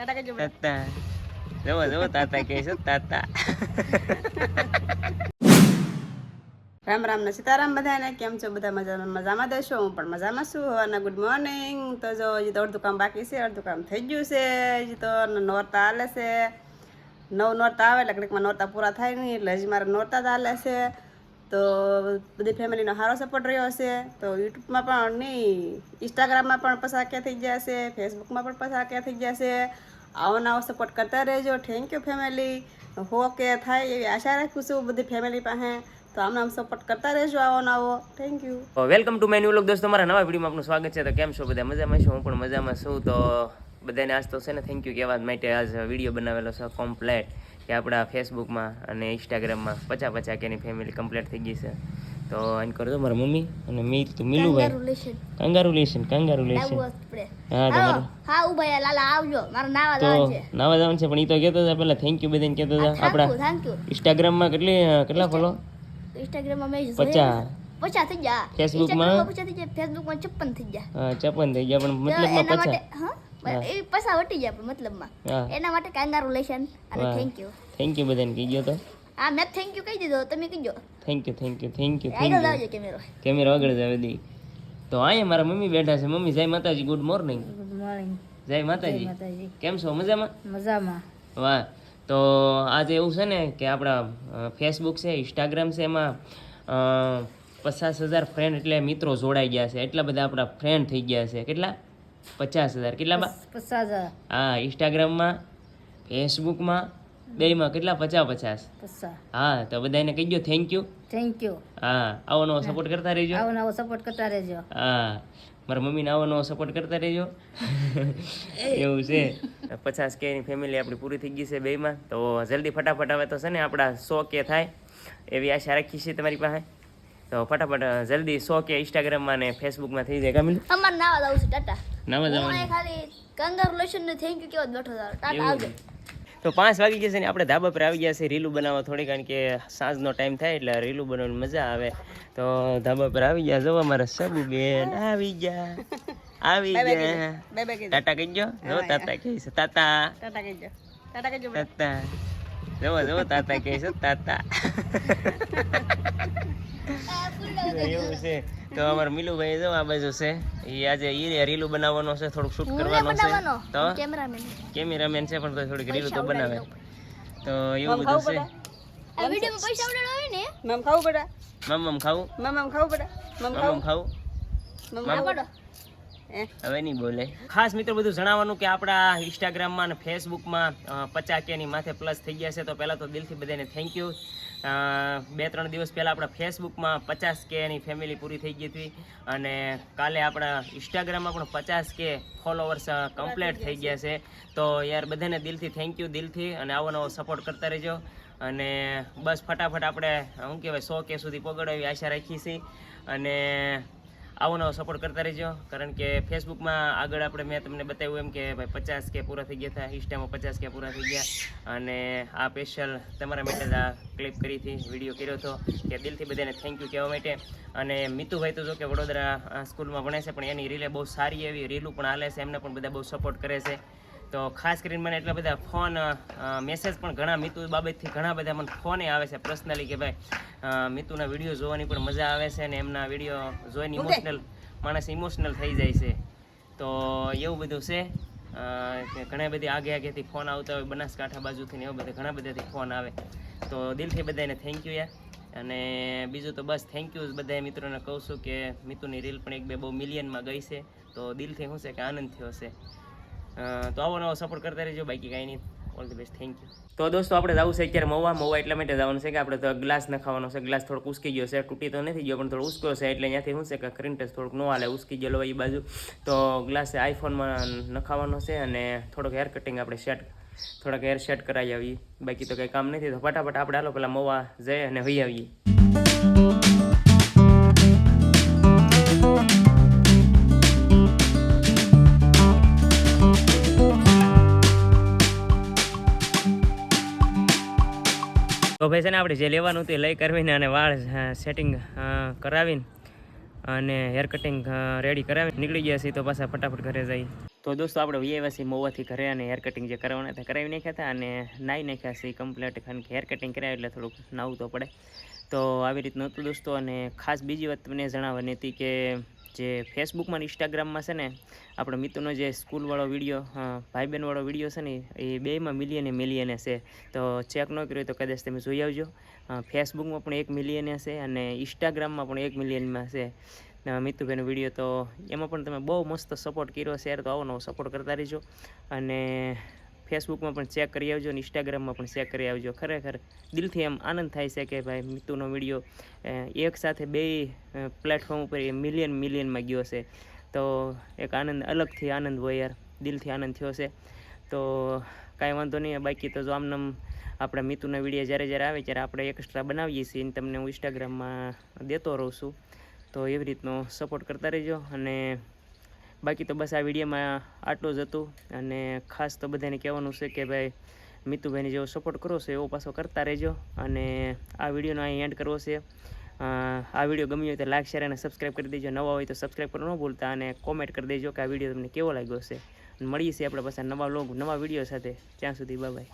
ટાટા બેટા. તાતા જવો જવો તાતા કહે છે તાતા રામ રામ ને સીતારામ બધાને કેમ છો બધા મજામાં મજામાં દેશો હું પણ મજામાં છું અને ગુડ મોર્નિંગ તો જો હજી તો અડધું કામ બાકી છે અડધું કામ થઈ ગયું છે હજી તો નોરતા હાલે છે નવ નોરતા આવે એટલે ઘડીકમાં નોરતા પૂરા થાય નહીં એટલે હજી મારે નોરતા જ હાલે છે તો બધી ફેમિલીનો સારો સપોર્ટ રહ્યો હશે. તો યુટ્યુબમાં પણ નહીં ઇન્સ્ટાગ્રામમાં પણ પસાક્યા થઈ ગયા છે ફેસબુકમાં પણ પસાક્યા થઈ ગયા છે આવો નવો સપોર્ટ કરતા રહેજો. થેન્ક યુ ફેમિલી હો કે થાય એવી આશા રાખું છું બધી ફેમિલી પાસે. તો આમને આમ સપોર્ટ કરતા રહેજો આવો નવો thank you welcome to my new vlog દોસ્તો, મારા નવા વિડીયોમાં આપનું સ્વાગત છે. તો કેમ છો? બધા મજામાં છું? હું પણ મજામાં છું. તો બધાને આજ તો છે ને થેન્ક યુ કહેવા માટે આજ વીડિયો બનાવેલો છે કમ્પ્લેટ કે આપણા ફેસબુકમાં અને ઇન્સ્ટાગ્રામમાં પચા પચા કેની ફેમિલી કમ્પ્લીટ થઈ ગઈ છે. તો એમ કરજો મારા મમ્મી અને મી તો મિલુભાઈ. કંગારુ લેશન હા તમારું હા ઊભા લાલા આવજો. મારું નાવા જવાનું છે નાવા જવાનું છે પણ એ તો કહેતો હતા પહેલા થેન્ક યુ બધાને કહેતો હતા. આપણા યુ ઇન્સ્ટાગ્રામમાં કેટલી કેટલા ફોલો ઇન્સ્ટાગ્રામમાં મેં પચાસ. પચાસ થઈ ગયા. ફેસબુકમાં? માં? પચાસ થઈ ગયા ફેસબુકમાં છપ્પન થઈ ગયા. હા છપ્પન થઈ ગયા પણ મતલબ મતલબમાં પચાસ. હા? એ પૈસા વટી ગયા પણ મતલબમાં. એના માટે કાંગારુલેશન અને થેન્ક યુ થેન્ક યુ બધાને કહી ગયો તો. હા મેં થેન્ક યુ કહી દીધો તમે કીજો thank you thank you thank you આગળ થેન્ક યુ લાવજો કેમેરો. કેમેરા આગળ જાવે દી. તો અહીંયા મારા મમ્મી બેઠા છે. મમ્મી જય માતાજી ગુડ મોર્નિંગ ગુડ મોર્નિંગ જય માતાજી. માતાજી. કેમ છો? મજામાં? મજામાં. વાહ. તો આજે એવું છે ને કે આપણા ફેસબુક છે ઇન્સ્ટાગ્રામ છે એમાં અ, પચાસ હજાર ફ્રેન્ડ એટલે મિત્રો જોડાઈ ગયા છે. એટલા બધા આપણા ફ્રેન્ડ થઈ ગયા છે. કેટલા? પચાસ હજાર. કેટલા હા ઇન્સ્ટાગ્રામમાં ફેસબુકમાં બેયમાં કેટલા? પચાસ પચાસ. હા તો બધાને કહી દો થેન્ક યુ થેન્ક યુ હા આવો નવો સપોર્ટ કરતા રહેજો. આવો નવો સપોર્ટ કરતા રહેજો. હા મારા મમ્મીને આવો નવો સપોર્ટ કરતા રહેજો. એવું છે. પચાસ કે ની ફેમિલી આપણી પૂરી થઈ ગઈ છે બેમાં તો જલ્દી ફટાફટ આવે તો છે ને આપણા સો કે થાય. એવી આશા રાખી છે તમારી પાસે. તો ફટાફટ જલ્દી સો કે ઇન્સ્ટાગ્રામમાં ને ફેસબુકમાં થઈ જાય. કામિલ અમાર નાવા આવું છે ટાટા. નામ જ હું આવવાનું. અહીં ખાલી કાંગારુલેશન ને થેન્ક યુ કેવો બેઠો હતો ટાટા આવજો. તો પાંચ વાગી ગયા છે ને આપણે ધાબા પર આવી ગયા છે રીલું બનાવવા થોડી કારણ કે સાંજનો ટાઈમ થાય એટલે રીલું બનાવવાની મજા આવે. તો ધાબા પર આવી ગયા. જવા મારા સબુ બેન આવી ગયા. આવી ગયા. ટાટા કહી ગયો જો તાતા કહે છે. તાતા. ટાટા કહેજો ટાટા કહી ગયો તાતા. જવો જવો તાતા કહે છે. તાતા. એવું છે. તો અમારા મિલુભાઈ જો આ બાજુ છે. એ આજે ઈ રીલું બનાવવાનો છે થોડુંક શૂટ કરવાનો છે. તો કેમેરામેન. કેમેરામેન છે પણ તો થોડીક રીલું તો બનાવે. તો એવું બધું છે. બેટા? આ વિડીયોમાં પૈસા ઉડાડવા હોય ને? મમ ખાવું પડે? મમ મમ ખાવું? મમ મમ ખાવું પડે? મમ મમ ખાવું મમ ખાવું? મમ આ પડો? હવે નહીં બોલે. ખાસ મિત્રો બધું જણાવવાનું કે આપણા ઇન્સ્ટાગ્રામમાં અને ફેસબુકમાં પચાસ કેની માથે પ્લસ થઈ ગયા છે તો પહેલાં તો દિલથી બધાને થેન્ક યુ બે ત્રણ દિવસ પહેલાં આપણા ફેસબુકમાં પચાસ કેની ફેમિલી પૂરી થઈ ગઈ હતી. અને કાલે આપણા ઇન્સ્ટાગ્રામમાં પણ પચાસ કે ફોલોવર્સ કમ્પ્લીટ થઈ ગયા છે. તો યાર બધાને દિલથી થેન્ક યુ દિલથી. અને આવો નવો સપોર્ટ કરતા રહેજો. અને બસ ફટાફટ આપણે શું કહેવાય સો કે સુધી પગડો એવી આશા રાખી છીએ અને આવો નવો સપોર્ટ કરતા રહેજો. કારણ કે ફેસબુકમાં આગળ આપણે મેં તમને બતાવ્યું એમ કે ભાઈ પચાસ કે પૂરા થઈ ગયા હતા ઇન્સ્ટામાં પચાસ કે પૂરા થઈ ગયા. અને આ સ્પેશિયલ તમારા માટે આ ક્લિપ કરી હતી વીડિયો કર્યો હતો કે દિલથી બધાને થેન્ક યુ કહેવા માટે. અને મિતુભાઈ તો જો કે વડોદરા સ્કૂલમાં ભણે છે, પણ એની રીલે બહુ સારી એવી રીલું પણ હાલે છે, એમને પણ બધા બહુ સપોર્ટ કરે છે. તો ખાસ કરીને મને એટલા બધા ફોન મેસેજ પણ ઘણા મિતુ બાબતથી ઘણા બધા મને ફોને આવે છે પર્સનલી કે ભાઈ મિતુના વીડિયો જોવાની પણ મજા આવે છે અને એમના વીડિયો જોઈને ઇમોશનલ માણસ ઇમોશનલ થઈ જાય છે. તો એવું બધું છે. ઘણા બધી આગે આગેથી ફોન આવતા હોય બનાસકાંઠા બાજુથી ને એવા બધા ઘણા બધાથી ફોન આવે. તો દિલથી બધાને થેન્ક યુ યાર. અને બીજું તો બસ થેન્ક યુ બધા મિત્રોને કહું છું કે મિતુની રીલ પણ એક બે બહુ મિલિયનમાં ગઈ છે. તો દિલથી શું છે કે આનંદ થયો છે. તો આવો નવો સપોર્ટ કરતા રહેજો. બાકી કાંઈ નહીં. All the best thank you તો દોસ્તો, આપણે જવું છે અત્યારે મવા. મવા એટલા માટે જવાનું છે કે આપણે તો ગ્લાસ નખાવાનો છે. ગ્લાસ થોડોક ઉસકી ગયો છે. તૂટી તો નથી ગયો, પણ થોડો ઉસક્યો છે. એટલે અહીંયાથી શું છે કે સ્ક્રીન ટચ થોડુંક ન હાલે. ઉસકી ગયેલો એ બાજુ. તો ગ્લાસ આઈફોનમાં નખાવાનો છે અને થોડોક હેર કટિંગ આપણે સેટ થોડાક હેર સેટ કરાવી આવીએ. બાકી તો કંઈ કામ નથી. તો ફટાફટ આપણે હાલો, પેલા મવા જઈએ અને હોઈ આવીએ. તો ભાઈ છે ને આપણે જે લેવાનું તે લઈ કરવીને અને વાળ સેટિંગ કરાવીને અને હેર કટિંગ રેડી કરાવી નીકળી ગયા છીએ તો પાછા ફટાફટ ઘરે જઈ તો દોસ્તો, આપણે વ્યવાસી મોવાથી ઘરે અને હેર કટિંગ જે કરવાના હતા, કરાવી નાખ્યા હતા અને નાહી નાખ્યા છીએ કમ્પ્લીટ કારણ કે હેર કટિંગ કરાવે એટલે થોડુંક નાવું તો પડે. તો આવી રીતનું હતું દોસ્તો, અને ખાસ બીજી વાત તમને જણાવવાની હતી કે જે ફેસબુકમાં ઇન્સ્ટાગ્રામમાં છે ને, આપણો મિત્રનો જે સ્કૂલવાળો વીડિયો ભાઈ બહેનવાળો વીડિયો છે ને, એ બેમાં મિલિયને મિલિયને છે. તો ચેક ન કર્યો તો કદાચ તમે જોઈ આવજો. ફેસબુકમાં પણ એક મિલિયને છે અને ઇન્સ્ટાગ્રામમાં પણ એક મિલિયનમાં છે. મિતુભાઈનો વીડિયો તો એમાં પણ તમે બહુ મસ્ત સપોર્ટ કર્યો યાર તો આવો નવો સપોર્ટ કરતા રહેજો. અને ફેસબુકમાં પણ ચેક કરી આવજો અને ઇન્સ્ટાગ્રામમાં પણ ચેક કરી આવજો. ખરેખર દિલથી એમ આનંદ થાય છે કે ભાઈ મિતુનો વીડિયો એક સાથે બે પ્લેટફોર્મ ઉપર એ મિલિયન મિલિયનમાં ગયો છે. તો એક આનંદ, અલગથી આનંદ હોય યાર. દિલથી આનંદ થયો છે. તો કાંઈ વાંધો નહીં બાકી તો જો આમનામ આપણા મિતુના વીડિયો જ્યારે જ્યારે આવે ત્યારે આપણે એક્સ્ટ્રા બનાવીએ છીએ અને તમને હું ઇન્સ્ટાગ્રામમાં દેતો રહું છું. તો એવી રીતનો સપોર્ટ કરતા રહેજો અને બાકી તો બસ આ વિડીયોમાં આટલું જ હતું. અને ખાસ તો બધાને કહેવાનું છે કે ભાઈ, મિતુભાઈને જેવો સપોર્ટ કરો છો, એવો પાછો કરતા રહેજો. અને આ વિડીયોનો અહીં એન્ડ કરવો છે. આ વીડિયો ગમ્યો હોય તો લાઈક શેર અને સબસ્ક્રાઈબ કરી દેજો. નવા હોય તો સબસ્ક્રાઈબ કરવા ન ભૂલતા અને કોમેન્ટ કરી દેજો કે આ વીડિયો તમને કેવો લાગ્યો છે. મળીએ છીએ આપણે પાછા નવા લોગ નવા વીડિયો સાથે. ત્યાં સુધી બાય